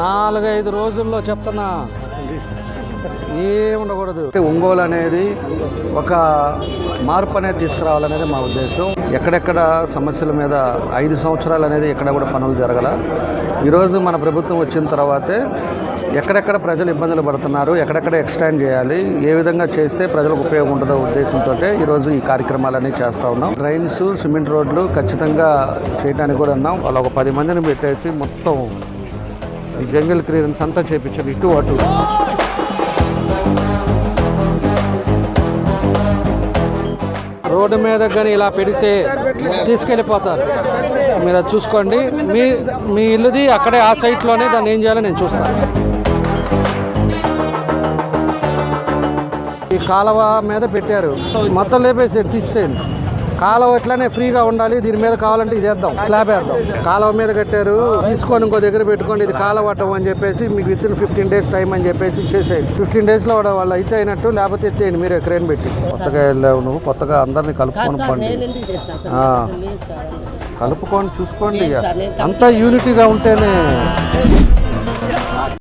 నాలుగైదు రోజుల్లో చెప్తున్నా. ఏం ఉండకూడదు. ఒంగోలు అనేది ఒక మార్పు అనేది తీసుకురావాలనేది మా ఉద్దేశం. ఎక్కడెక్కడ సమస్యల మీద ఐదు సంవత్సరాలు అనేది ఎక్కడ కూడా పనులు జరగల. ఈరోజు మన ప్రభుత్వం వచ్చిన తర్వాతే ఎక్కడెక్కడ ప్రజలు ఇబ్బందులు పడుతున్నారు ఎక్కడెక్కడ ఎక్స్టాండ్ చేయాలి ఏ విధంగా చేస్తే ప్రజలకు ఉపయోగం ఉంటుందో ఉద్దేశంతో ఈరోజు ఈ కార్యక్రమాలన్నీ చేస్తూ ఉన్నాం. డ్రైన్స్ సిమెంట్ రోడ్లు ఖచ్చితంగా చేయడానికి కూడా ఉన్నాం. వాళ్ళు ఒక పది మందిని పెట్టేసి మొత్తం ఈ జంగిల్ క్లియరెన్స్ అంతా చేపించారు ఇటు అటు. రోడ్డు మీద కానీ ఇలా పెడితే తీసుకెళ్ళిపోతారు. మీరు అది చూసుకోండి. మీ మీ ఇల్లుది అక్కడే ఆ సైట్లోనే దాన్ని ఏం చేయాలో నేను చూస్తాను. ఈ కాలువ మీద పెట్టారు. మొత్తం లేపేసి తీసేయండి. కాలువ ఇట్లానే ఫ్రీగా ఉండాలి దీని మీద కావాలంటే ఇది వేద్దాం స్లాబ్ వేద్దాం. కాలువ మీద కట్టారు తీసుకొని ఇంకో దగ్గర పెట్టుకోండి ఇది కాలువ అట్టం అని చెప్పేసి మీకు within fifteen days time అని చెప్పేసి చేసేయండి ఫిఫ్టీన్ డేస్లో వాళ్ళు అయితే అయినట్టు లేకపోతే ఎత్తేయండి మీరే క్రేన్ పెట్టి. కొత్తగా వెళ్ళావు నువ్వు కొత్తగా అందరినీ కలుపుకొని పండి. కలుపుకొని చూసుకోండి అంతా యూనిటీగా ఉంటేనే.